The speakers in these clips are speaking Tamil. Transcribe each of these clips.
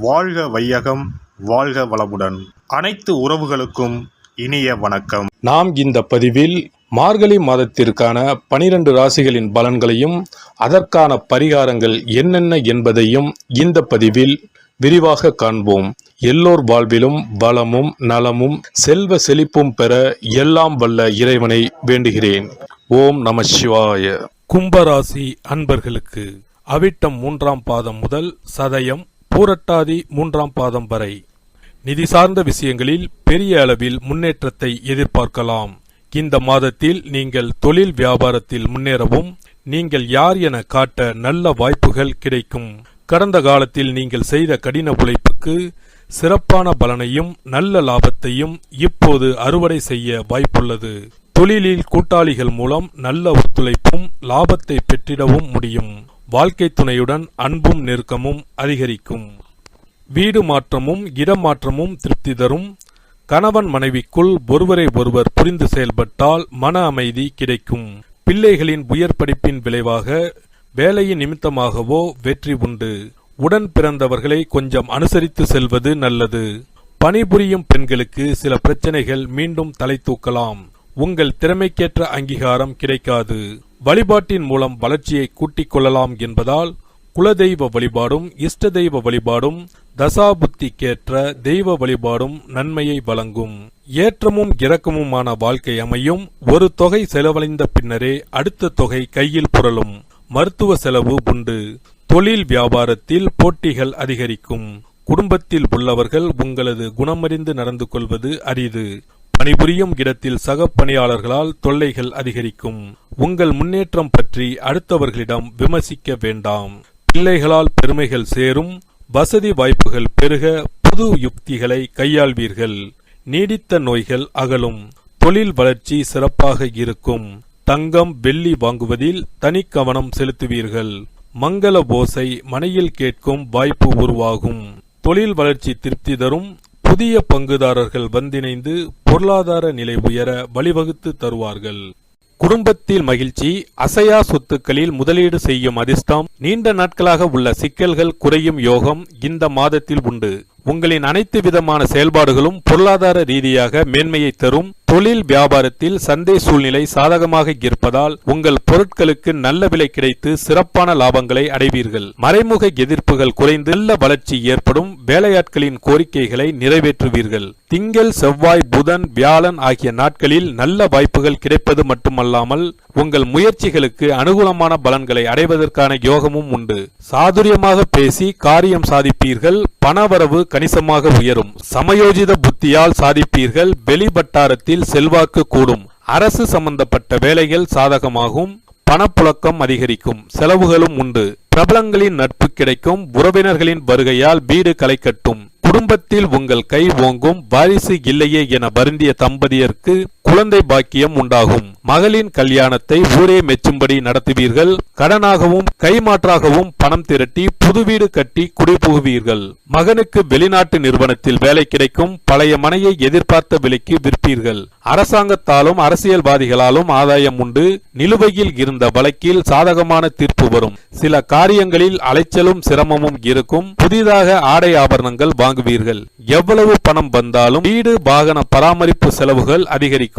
வாழ்க வையகம் வாழ்க வளமுடன். அனைத்து உறவுகளுக்கும் இனிய வணக்கம். நாம் இந்த பதிவில் மார்கழி மாதத்திற்கான பனிரெண்டு ராசிகளின் பலன்களையும் அதற்கான பரிகாரங்கள் என்னென்ன என்பதையும் இந்த பதிவில் விரிவாக காண்போம். எல்லோர் வாழ்விலும் வளமும் நலமும் செல்வ செழிப்பும் பெற எல்லாம் வல்ல இறைவனை வேண்டுகிறேன். ஓம் நம சிவாய. கும்பராசி அன்பர்களுக்கு அவிட்டம் மூன்றாம் பாதம் முதல் சதயம் பூரட்டாதி மூன்றாம் பாதம் வரை. நிதி சார்ந்த விஷயங்களில் பெரிய அளவில் முன்னேற்றத்தை எதிர்பார்க்கலாம். இந்த மாதத்தில் நீங்கள் தொழில் வியாபாரத்தில் முன்னேறவும் நீங்கள் யார் என காட்ட நல்ல வாய்ப்புகள் கிடைக்கும். கடந்த காலத்தில் நீங்கள் செய்த கடின உழைப்புக்கு சிறப்பான பலனையும் நல்ல லாபத்தையும் இப்போது அறுவடை செய்ய வாய்ப்புள்ளது. தொழிலில் கூட்டாளிகள் மூலம் நல்ல ஒத்துழைப்பும் லாபத்தை பெற்றிடவும் முடியும். வாழ்க்கை துணையுடன் அன்பும் நெருக்கமும் அதிகரிக்கும். வீடு மாற்றமும் இடமாற்றமும் திருப்தி தரும். கணவன் மனைவிக்குள் ஒருவரை ஒருவர் புரிந்து செயல்பட்டால் மன அமைதி கிடைக்கும். பிள்ளைகளின் உயர் படிப்பின் விளைவாக வேலையின் நிமித்தமாகவோ வெற்றி உண்டு. உடன் பிறந்தவர்களை கொஞ்சம் அனுசரித்து செல்வது நல்லது. பணிபுரியும் பெண்களுக்கு சில பிரச்சனைகள் மீண்டும் தலை தூக்கலாம். உங்கள் திறமைக்கேற்ற அங்கீகாரம் கிடைக்காது. வழிபாட்டின் மூலம் வளர்ச்சியை கூட்டிக் கொள்ளலாம் என்பதால் குலதெய்வ வழிபாடும் இஷ்ட தெய்வ வழிபாடும் தசாபுத்திக்கேற்ற தெய்வ வழிபாடும் நன்மையை வழங்கும். ஏற்றமும் இறக்கமுமான வாழ்க்கை அமையும். ஒரு தொகை செலவழிந்த பின்னரே அடுத்த தொகை கையில் புரளும். மருத்துவ செலவு உண்டு. தொழில் வியாபாரத்தில் போட்டிகள் அதிகரிக்கும். குடும்பத்தில் உள்ளவர்கள் உங்களது குணமறிந்து நடந்து கொள்வது அரிது. பணிபுரியும் இடத்தில் சக பணியாளர்களால் தொல்லைகள் அதிகரிக்கும். உங்கள் முன்னேற்றம் பற்றி அடுத்தவர்களிடம் விமர்சிக்க வேண்டாம். பிள்ளைகளால் பெருமைகள் சேரும். வசதி வாய்ப்புகள் பெருக புது யுக்திகளை கையாள்வீர்கள். நீடித்த நோய்கள் அகலும். தொழில் வளர்ச்சி சிறப்பாக இருக்கும். தங்கம் வெள்ளி வாங்குவதில் தனி கவனம் செலுத்துவீர்கள். மங்கள ஓசை மனையில் கேட்கும் வாய்ப்பு உருவாகும். தொழில் வளர்ச்சி திருப்தி தரும். புதிய பங்குதாரர்கள் வந்திணைந்து பொருளாதார நிலை உயர வழிவகுத்து தருவார்கள். குடும்பத்தில் மகிழ்ச்சி அசையா சொத்துக்களில் முதலீடு செய்யும் அதிர்ஷ்டம் நீண்ட நாட்களாக உள்ள சிக்கல்கள் குறையும் யோகம் இந்த மாதத்தில் உண்டு. உங்களின் அனைத்து விதமான செயல்பாடுகளும் பொருளாதார ரீதியாக மேன்மையை தரும். தொழில் வியாபாரத்தில் சந்தை சூழ்நிலை சாதகமாக இருப்பதால் உங்கள் பொருட்களுக்கு நல்ல விலை கிடைத்து சிறப்பான லாபங்களை அடைவீர்கள். மறைமுக எதிர்ப்புகள் குறைந்து நல்ல வளர்ச்சி ஏற்படும் வேலையாட்களின் கோரிக்கைகளை நிறைவேற்றுவீர்கள். திங்கள் செவ்வாய் புதன் வியாழன் ஆகிய நாட்களில் நல்ல வாய்ப்புகள் கிடைப்பது மட்டுமல்லாமல் உங்கள் முயற்சிகளுக்கு அனுகூலமான பலன்களை அடைவதற்கான யோகமும் உண்டு. சாதுரியமாக பேசி காரியம் சாதிப்பீர்கள். பணவரவு கணிசமாக உயரும். சமயோஜித புத்தியால் சாதிப்பீர்கள். வெளிவட்டாரத்தில் செல்வாக்கு கூடும். அரசு சம்பந்தப்பட்ட வேலைகள் சாதகமாகும் பணப்புழக்கம் அதிகரிக்கும் செலவுகளும் உண்டு. பிரபலங்களின் நட்பு கிடைக்கும் உறவினர்களின் வருகையால் வீடு களை கட்டும். குடும்பத்தில் உங்கள் கை ஓங்கும் வாரிசு இல்லையே என வருந்திய தம்பதியருக்கு குழந்தை பாக்கியம் உண்டாகும். மகளின் கல்யாணத்தை ஊரே மெச்சும்படி நடத்துவீர்கள். கடனாகவும் கைமாற்றாகவும் பணம் திரட்டி புது வீடு கட்டி குடிபுகுவீர்கள். மகனுக்கு வெளிநாட்டு நிறுவனத்தில் வேலை கிடைக்கும். பழைய மனையை எதிர்பார்த்த விலைக்கு விற்பீர்கள். அரசாங்கத்தாலும் அரசியல்வாதிகளாலும் ஆதாயம் உண்டு. நிலுவையில் இருந்த வழக்கில் சாதகமான தீர்ப்பு வரும். சில காரியங்களில் அலைச்சலும் சிரமமும் இருக்கும். புதிதாக ஆடை ஆபரணங்கள் வாங்குவீர்கள். எவ்வளவு பணம் வந்தாலும் வீடு வாகன பராமரிப்பு செலவுகள் அதிகரிக்கும்.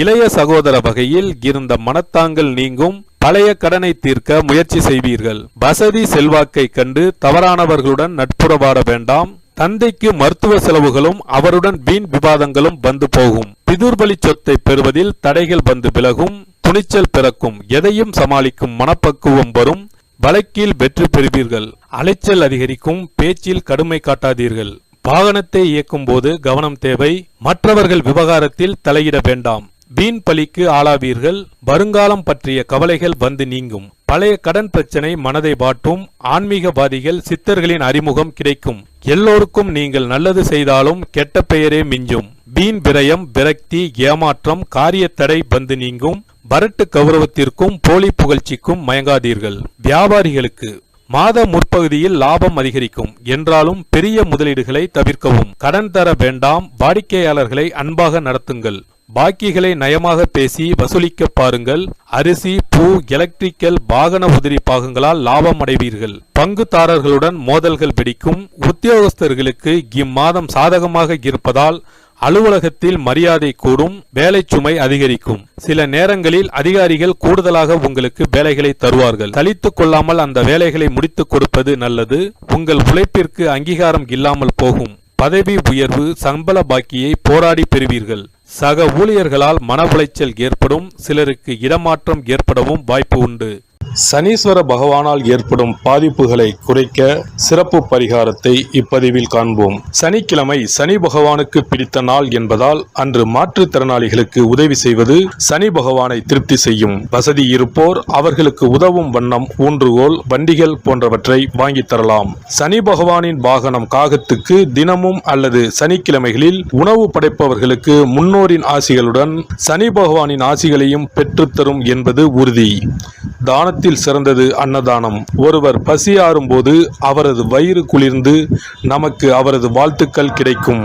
இளைய சகோதர வகையில் இருந்த மனத்தாங்கள் நீங்கும் பழைய கடனை தீர்க்க முயற்சி செய்வீர்கள். வசதி செல்வாக்கை கண்டு தவறானவர்களுடன் நட்புறவாட வேண்டாம். தந்தைக்கு மருத்துவ செலவுகளும் அவருடன் வீண் விவாதங்களும் வந்து போகும். பிதுர்பலி சொத்தை பெறுவதில் தடைகள் வந்து விலகும். துணிச்சல் பிறக்கும். எதையும் சமாளிக்கும் மனப்பக்குவம் வரும். வழக்கில் வெற்றி பெறுவீர்கள். அலைச்சல் அதிகரிக்கும். பேச்சில் கடுமை காட்டாதீர்கள். வாகனத்தை இயக்கும் போது கவனம் தேவை. மற்றவர்கள் விவகாரத்தில் தலையிட வேண்டாம். வீண் பலிக்கு ஆளாவீர்கள். வருங்காலம் பற்றிய கவலைகள் வந்து நீங்கும். பழைய கடன் பிரச்சனை மனதை வாட்டும். ஆன்மீகவாதிகள் சித்தர்களின் அறிமுகம் கிடைக்கும். எல்லோருக்கும் நீங்கள் நல்லது செய்தாலும் கெட்ட பெயரே மிஞ்சும். வீண் விரயம் விரக்தி ஏமாற்றம் காரியத்தடை வந்து நீங்கும். வரட்டு கௌரவத்திற்கும் போலி புகழ்ச்சிக்கும் மயங்காதீர்கள். வியாபாரிகளுக்கு மாத முற்பகுதியில் லாபம் அதிகரிக்கும். என்றாலும் பெரிய முதலீடுகளை தவிர்க்கவும். கடன் தர வேண்டாம். வாடிக்கையாளர்களை அன்பாக நடத்துங்கள். பாக்கிகளை நயமாக பேசி வசூலிக்க பாருங்கள். அரிசி பூ எலக்ட்ரிக்கல் வாகன உதிரி பாகங்களால் லாபம் அடைவீர்கள். பங்குதாரர்களுடன் மோதல்கள் பிடிக்கும் உத்தியோகஸ்தர்களுக்கு இம்மாதம் சாதகமாக இருப்பதால் அலுவலகத்தில் மரியாதை கூடும் வேலை சுமை அதிகரிக்கும். சில நேரங்களில் அதிகாரிகள் கூடுதலாக உங்களுக்கு வேலைகளை தருவார்கள். சலித்துக் கொள்ளாமல் அந்த வேலைகளை முடித்துக் கொடுப்பது நல்லது. உங்கள் உழைப்பிற்கு அங்கீகாரம் இல்லாமல் போகும். பதவி உயர்வு சம்பள பாக்கியை போராடி பெறுவீர்கள். சக ஊழியர்களால் மன உளைச்சல் ஏற்படும் சிலருக்கு இடமாற்றம் ஏற்படவும் வாய்ப்பு உண்டு. சனீஸ்வர பகவானால் ஏற்படும் பாதிப்புகளை குறைக்க சிறப்பு பரிகாரத்தை இப்பதிவில் காண்போம். சனிக்கிழமை சனி பகவானுக்கு பிடித்த நாள் என்பதால் அன்று மாற்றுத்திறனாளிகளுக்கு உதவி செய்வது சனி பகவானை திருப்தி செய்யும். வசதி இருப்போர் அவர்களுக்கு உதவும் வண்ணம் ஊன்றுகோல் வண்டிகள் போன்றவற்றை வாங்கித் தரலாம். சனி பகவானின் வாகனம் காகத்துக்கு தினமும் அல்லது சனிக்கிழமைகளில் உணவு படைப்பவர்களுக்கு முன்னோரின் ஆசிகளுடன் சனி பகவானின் ஆசிகளையும் பெற்றுத்தரும் என்பது உறுதி. தான தானத்தில் சிறந்தது அன்னதானம். ஒருவர் பசியாறும் போது அவரது வயிறு குளிர்ந்து நமக்கு அவரது வாழ்த்துக்கள் கிடைக்கும்.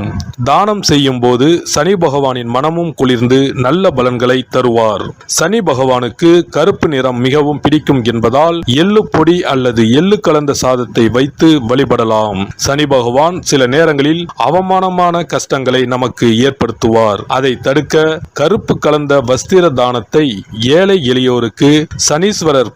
தானம் செய்யும் போது சனி பகவானின் மனமும் குளிர்ந்து நல்ல பலன்களை தருவார். சனி பகவானுக்கு கருப்பு நிறம் மிகவும் பிடிக்கும் என்பதால் எள்ளு பொடி அல்லது எள்ளு கலந்த சாதத்தை வைத்து வழிபடலாம். சனி பகவான் சில நேரங்களில் அவமானமான கஷ்டங்களை நமக்கு ஏற்படுத்துவார். அதை தடுக்க கருப்பு கலந்த வஸ்திர தானத்தை ஏழை எளியோருக்கு சனீஸ்வரர்